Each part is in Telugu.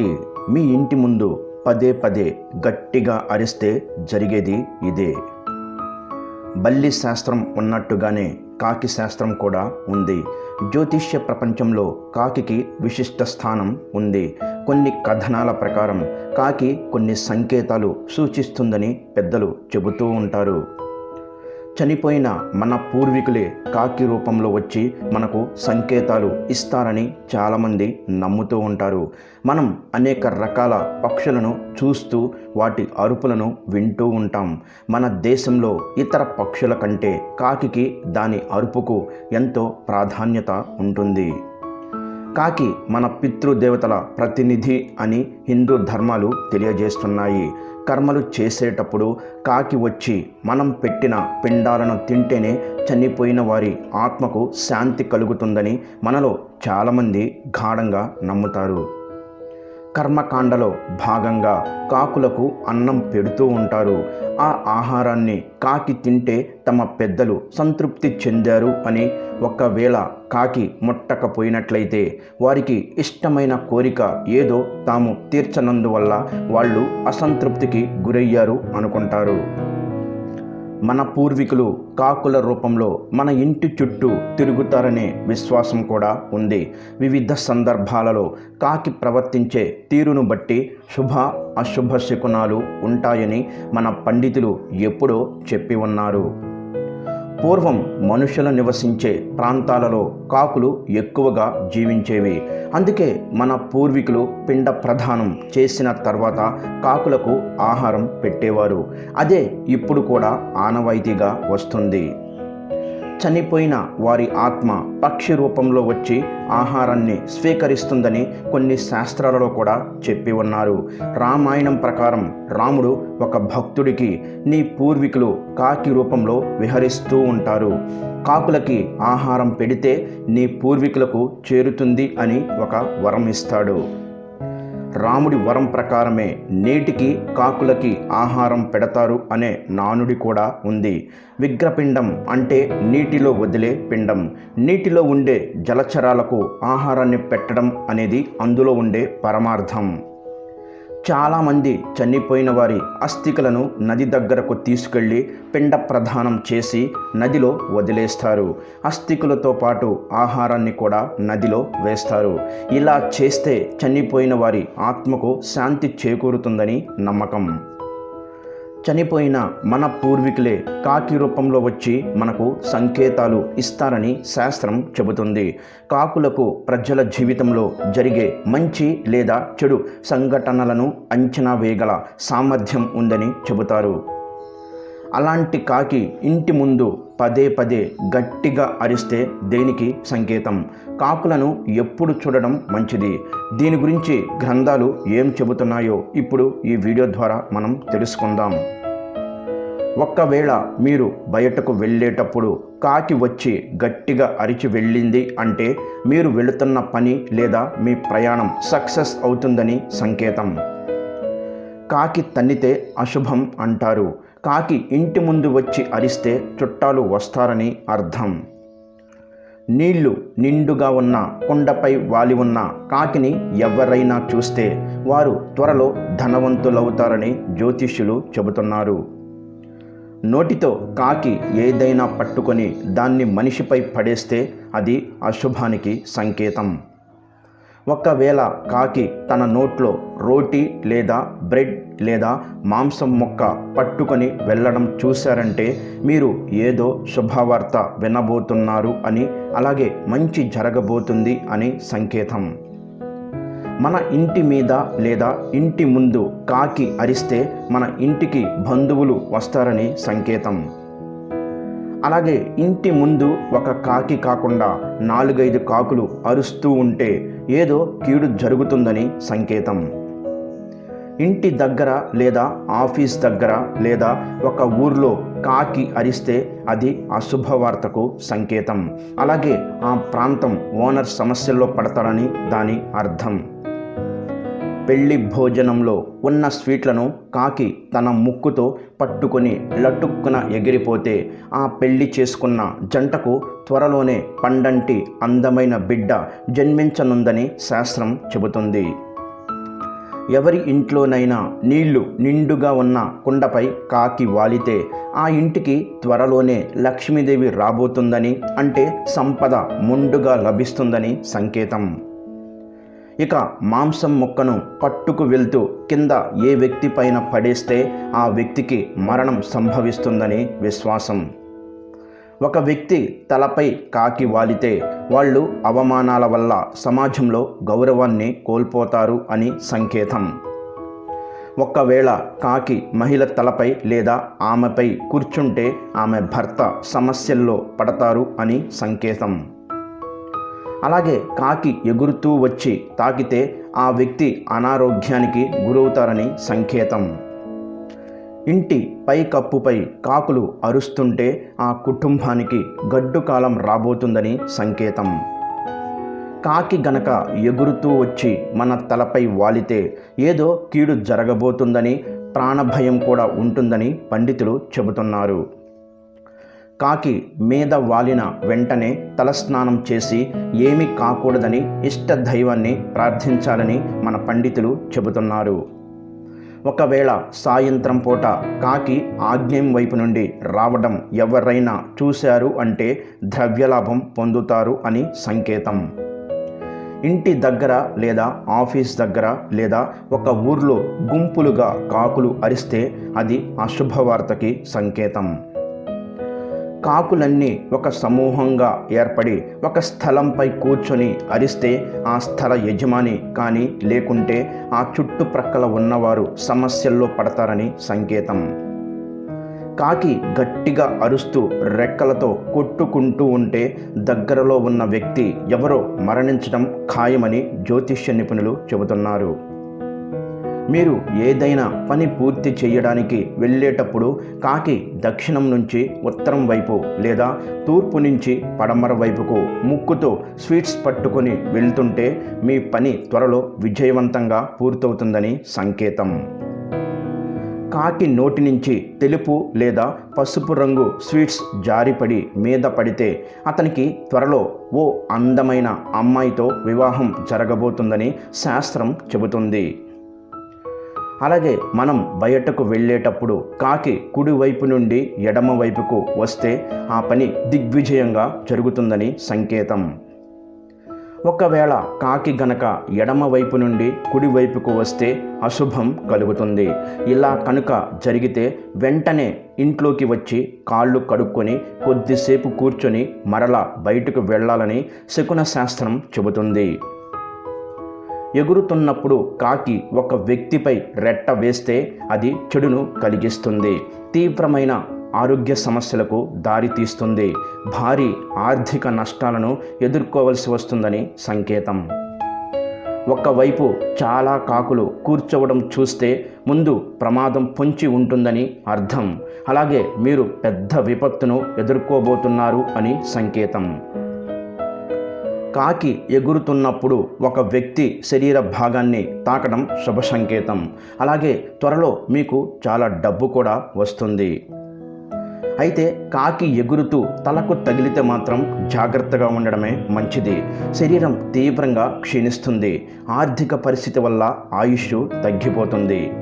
కాకి మీ ఇంటి ముందు పదే పదే గట్టిగా అరిస్తే జరిగేది ఇదే. బల్లి శాస్త్రం ఉన్నట్టుగానే కాకి శాస్త్రం కూడా ఉంది. జ్యోతిష్య ప్రపంచంలో కాకికి విశిష్ట స్థానం ఉంది. కొన్ని కథనాల ప్రకారం కాకి కొన్ని సంకేతాలు సూచిస్తుందని పెద్దలు చెబుతూ ఉంటారు. చనిపోయిన మన పూర్వీకులే కాకి రూపంలో వచ్చి మనకు సంకేతాలు ఇస్తారని చాలామంది నమ్ముతూ ఉంటారు. మనం అనేక రకాల పక్షులను చూస్తూ వాటి అరుపులను వింటూ ఉంటాం. మన దేశంలో ఇతర పక్షుల కంటే కాకికి దాని అరుపుకు ఎంతో ప్రాధాన్యత ఉంటుంది. కాకి మన పితృదేవతల ప్రతినిధి అని హిందూ ధర్మాలు తెలియజేస్తున్నాయి. కర్మలు చేసేటప్పుడు కాకి వచ్చి మనం పెట్టిన పిండాలను తింటేనే చనిపోయిన వారి ఆత్మకు శాంతి కలుగుతుందని మనలో చాలామంది గాఢంగా నమ్ముతారు. కర్మకాండలో భాగంగా కాకులకు అన్నం పెడుతూ ఉంటారు. ఆ ఆహారాన్ని కాకి తింటే తమ పెద్దలు సంతృప్తి చెందారు అని ఒకవేళ కాకి ముట్టకపోయినట్లయితే వారికి ఇష్టమైన కోరిక ఏదో తాము తీర్చనందువల్ల వాళ్ళు అసంతృప్తికి గురయ్యారు అనుకుంటారు. మన పూర్వీకులు కాకుల రూపంలో మన ఇంటి చుట్టూ తిరుగుతారనే విశ్వాసం కూడా ఉంది. వివిధ సందర్భాలలో కాకి ప్రవర్తించే తీరును బట్టి శుభ అశుభ శకునాలు ఉంటాయని మన పండితులు ఎప్పుడో చెప్పి ఉన్నారు. పూర్వం మనుషులు నివసించే ప్రాంతాలలో కాకులు ఎక్కువగా జీవించేవి. అందుకే మన పూర్వీకులు పిండ ప్రధానం చేసిన తర్వాత కాకులకు ఆహారం పెట్టేవారు. అదే ఇప్పుడు కూడా ఆనవాయితీగా వస్తుంది. చనిపోయిన వారి ఆత్మ పక్షి రూపంలో వచ్చి ఆహారాన్ని స్వీకరిస్తుందని కొన్ని శాస్త్రాలలో కూడా చెప్పి ఉన్నారు. రామాయణం ప్రకారం రాముడు ఒక భక్తుడికి నీ పూర్వీకులు కాకి రూపంలో విహరిస్తూ ఉంటారు. కాకులకి ఆహారం పెడితే నీ పూర్వీకులకు చేరుతుంది అని ఒక వరం ఇస్తాడు. రాముడి వరం ప్రకారమే నేటికి కాకులకి ఆహారం పెడతారు అనే నానుడి కూడా ఉంది. విగ్రపిండం అంటే నీటిలో వదిలే పిండం. నీటిలో ఉండే జలచరాలకు ఆహారాన్ని పెట్టడం అనేది అందులో ఉండే పరమార్థం. చాలామంది చనిపోయిన వారి అస్థికలను నది దగ్గరకు తీసుకెళ్ళి పిండ ప్రదానం చేసి నదిలో వదిలేస్తారు. అస్థికులతో పాటు ఆహారాన్ని కూడా నదిలో వేస్తారు. ఇలా చేస్తే చనిపోయిన వారి ఆత్మకు శాంతి చేకూరుతుందని నమ్మకం. చనిపోయిన మన పూర్వీకులే కాకి రూపంలో వచ్చి మనకు సంకేతాలు ఇస్తారని శాస్త్రం చెబుతుంది. కాకులకు ప్రజల జీవితంలో జరిగే మంచి లేదా చెడు సంఘటనలను అంచనా వేయగల సామర్థ్యం ఉందని చెబుతారు. అలాంటి కాకి ఇంటి ముందు పదే పదే గట్టిగా అరిస్తే దేనికి సంకేతం? కాకులను ఎప్పుడు చూడడం మంచిది? దీని గురించి గ్రంథాలు ఏం చెబుతున్నాయో ఇప్పుడు ఈ వీడియో ద్వారా మనం తెలుసుకుందాం. ఒక్కవేళ మీరు బయటకు వెళ్ళేటప్పుడు కాకి వచ్చి గట్టిగా అరిచి వెళ్ళింది అంటే మీరు వెళుతున్న పని లేదా మీ ప్రయాణం సక్సెస్ అవుతుందని సంకేతం. కాకి తన్నితే అశుభం అంటారు. కాకి ఇంటి ముందు వచ్చి అరిస్తే చుట్టాలు వస్తారని అర్థం. నీళ్ళు నిండుగా ఉన్న కుండపై వాలి ఉన్న కాకిని ఎవరైనా చూస్తే వారు త్వరలో ధనవంతులవుతారని జ్యోతిష్యులు చెబుతున్నారు. నోటితో కాకి ఏదైనా పట్టుకొని దాన్ని మనిషిపై పడేస్తే అది అశుభానికి సంకేతం. ఒకవేళ కాకి తన నోట్లో రోటీ లేదా బ్రెడ్ లేదా మాంసం మొక్క పట్టుకొని వెళ్ళడం చూశారంటే మీరు ఏదో శుభవార్త వినబోతున్నారు అని అలాగే మంచి జరగబోతుంది అని సంకేతం. మన ఇంటి మీద లేదా ఇంటి ముందు కాకి అరిస్తే మన ఇంటికి బంధువులు వస్తారని సంకేతం. అలాగే ఇంటి ముందు ఒక కాకి కాకుండా నాలుగైదు కాకులు అరుస్తూ ఉంటే ఏదో కీడు జరుగుతుందని సంకేతం. ఇంటి దగ్గర లేదా ఆఫీస్ దగ్గర లేదా ఒక ఊర్లో కాకి అరిస్తే అది అశుభవార్తకు సంకేతం. అలాగే ఆ ప్రాంతం ఓనర్ సమస్యల్లో పడతాడని దాని అర్థం. పెళ్ళి భోజనంలో ఉన్న స్వీట్లను కాకి తన ముక్కుతో పట్టుకొని లటుక్కున ఎగిరిపోతే ఆ పెళ్ళి చేసుకున్న జంటకు త్వరలోనే పండంటి అందమైన బిడ్డ జన్మించనుందని శాస్త్రం చెబుతుంది. ఎవరి ఇంట్లోనైనా నీళ్ళు నిండుగా ఉన్న కుండపై కాకి వాలితే ఆ ఇంటికి త్వరలోనే లక్ష్మీదేవి రాబోతుందని అంటే సంపద ముందుగా లభిస్తుందని సంకేతం. ఇక మాంసం ముక్కను పట్టుకు వెళ్తూ కింద ఏ వ్యక్తి పైన పడేస్తే ఆ వ్యక్తికి మరణం సంభవిస్తుందని విశ్వాసం. ఒక వ్యక్తి తలపై కాకి వాలితే వాళ్ళు అవమానాల వల్ల సమాజంలో గౌరవాన్ని కోల్పోతారు అని సంకేతం. ఒక్కవేళ కాకి మహిళ తలపై లేదా ఆమెపై కూర్చుంటే ఆమె భర్త సమస్యల్లో పడతారు అని సంకేతం. అలాగే కాకి ఎగురుతూ వచ్చి తాకితే ఆ వ్యక్తి అనారోగ్యానికి గురవుతారని సంకేతం. ఇంటి పై కప్పుపై కాకులు అరుస్తుంటే ఆ కుటుంబానికి గడ్డు కాలం రాబోతుందని సంకేతం. కాకి గనక ఎగురుతూ వచ్చి మన తలపై వాలితే ఏదో కీడు జరగబోతుందని ప్రాణభయం కూడా ఉంటుందని పండితులు చెబుతున్నారు. కాకి మీద వాలిన వెంటనే తలస్నానం చేసి ఏమి కాకూడదని ఇష్ట దైవాన్ని ప్రార్థించాలని మన పండితులు చెబుతున్నారు. ఒకవేళ సాయంత్రం పూట కాకి ఆగ్నేయం వైపు నుండి రావడం ఎవరైనా చూశారు అంటే ద్రవ్యలాభం పొందుతారు అని సంకేతం. ఇంటి దగ్గర లేదా ఆఫీస్ దగ్గర లేదా ఒక ఊర్లో గుంపులుగా కాకులు అరిస్తే అది అశుభవార్తకి సంకేతం. కాకులన్నీ ఒక సమూహంగా ఏర్పడి ఒక స్థలంపై కూర్చొని అరిస్తే ఆ స్థల యజమాని కానీ లేకుంటే ఆ చుట్టుప్రక్కల ఉన్నవారు సమస్యల్లో పడతారని సంకేతం. కాకి గట్టిగా అరుస్తూ రెక్కలతో కొట్టుకుంటూ ఉంటే దగ్గరలో ఉన్న వ్యక్తి ఎవరో మరణించడం ఖాయమని జ్యోతిష్య నిపుణులు చెబుతున్నారు. మీరు ఏదైనా పని పూర్తి చేయడానికి వెళ్ళేటప్పుడు కాకి దక్షిణం నుంచి ఉత్తరం వైపు లేదా తూర్పు నుంచి పడమర వైపుకు ముక్కుతో స్వీట్స్ పట్టుకొని వెళ్తుంటే మీ పని త్వరలో విజయవంతంగా పూర్తవుతుందని సంకేతం. కాకి నోటి నుంచి తెలుపు లేదా పసుపు రంగు స్వీట్స్ జారిపడి మీద పడితే అతనికి త్వరలో ఓ అందమైన అమ్మాయితో వివాహం జరగబోతుందని శాస్త్రం చెబుతుంది. అలాగే మనం బయటకు వెళ్ళేటప్పుడు కాకి కుడివైపు నుండి ఎడమ వైపుకు వస్తే ఆ పని దిగ్విజయంగా జరుగుతుందని సంకేతం. ఒకవేళ కాకి గనక ఎడమ వైపు నుండి కుడివైపుకు వస్తే అశుభం కలుగుతుంది. ఇలా కనుక జరిగితే వెంటనే ఇంట్లోకి వచ్చి కాళ్ళు కడుక్కొని కొద్దిసేపు కూర్చొని మరలా బయటకు వెళ్ళాలని శకున శాస్త్రం చెబుతుంది. ఎగురుతున్నప్పుడు కాకి ఒక వ్యక్తిపై రెట్ట వేస్తే అది చెడును కలిగిస్తుంది. తీవ్రమైన ఆరోగ్య సమస్యలకు దారితీస్తుంది భారీ ఆర్థిక నష్టాలను ఎదుర్కోవలసి వస్తుందని సంకేతం. ఒకవైపు చాలా కాకులు కూర్చోవడం చూస్తే ముందు ప్రమాదం పొంచి ఉంటుందని అర్థం. అలాగే మీరు పెద్ద విపత్తును ఎదుర్కోబోతున్నారు అని సంకేతం. కాకి ఎగురుతున్నప్పుడు ఒక వ్యక్తి శరీర భాగాన్ని తాకడం శుభ సంకేతం అలాగే త్వరలో మీకు చాలా డబ్బు కూడా వస్తుంది. అయితే కాకి ఎగురుతూ తలకు తగిలితే మాత్రం జాగ్రత్తగా ఉండడమే మంచిది. శరీరం తీవ్రంగా క్షీణిస్తుంది. ఆర్థిక పరిస్థితి వల్ల ఆయుష్ తగ్గిపోతుంది.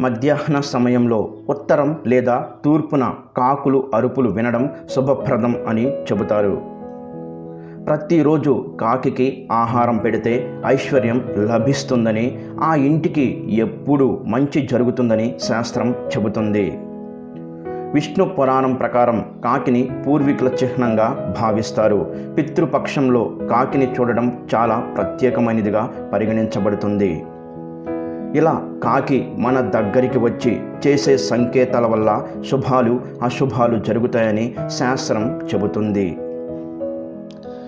మధ్యాహ్న సమయంలో ఉత్తరం లేదా తూర్పున కాకులు అరుపులు వినడం శుభప్రదం అని చెబుతారు. ప్రతిరోజు కాకికి ఆహారం పెడితే ఐశ్వర్యం లభిస్తుందని ఆ ఇంటికి ఎప్పుడు మంచి జరుగుతుందని శాస్త్రం చెబుతుంది. విష్ణు పురాణం ప్రకారం కాకిని పూర్వీకుల చిహ్నంగా భావిస్తారు. పితృపక్షంలో కాకిని చూడడం చాలా ప్రత్యేకమైనదిగా పరిగణించబడుతుంది. ఇలా కాకి మన దగ్గరికి వచ్చి చేసే సంకేతాల వల్ల శుభాలు అశుభాలు జరుగుతాయని శాస్త్రం చెబుతుంది.